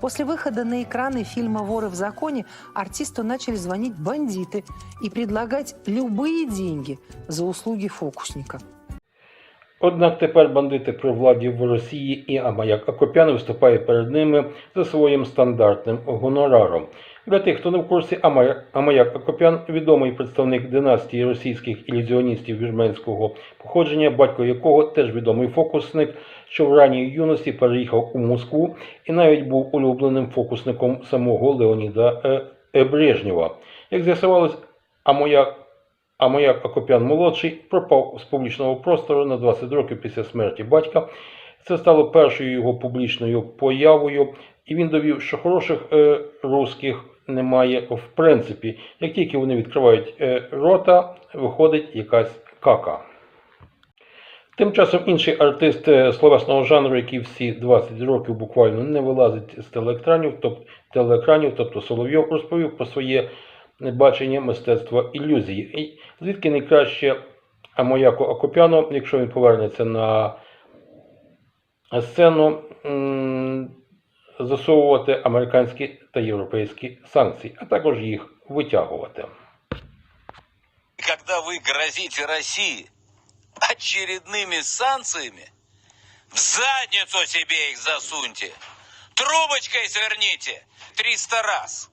После выхода на экраны фильма «Воры в законе» артисту начали звонить бандиты и предлагать любые деньги за услуги фокусника. Однак тепер бандити при владі в Росії і Амаяк Акопян виступає перед ними за своїм стандартним гонораром. Для тих, хто не в курсі, Амаяк Акопян відомий представник династії російських ілюзіоністів вірменського походження, батько якого теж відомий фокусник, що в ранній юності переїхав у Москву і навіть був улюбленим фокусником самого Леоніда е, Брежнєва. Як з'ясувалось, Амаяк а Маяк Акопян молодший пропав з публічного простору на 20 років після смерті батька. Це стало першою його публічною появою, і він довів, що хороших е, русських немає в принципі. Як тільки вони відкривають е, рота, виходить якась кака. Тим часом інший артист е, словесного жанру, який всі 20 років буквально не вилазить з телеекранів, тобто, телеекранів, тобто Соловйов, розповів про своє бачення мистецтва ілюзії. Звідки найкраще Амояку Акопяну, якщо він повернеться на сцену, засовувати американські та європейські санкції, а також їх витягувати. когда вы грозите России очередными санкциями, в задницу себе их засуньте, трубочкой сверните 300 раз.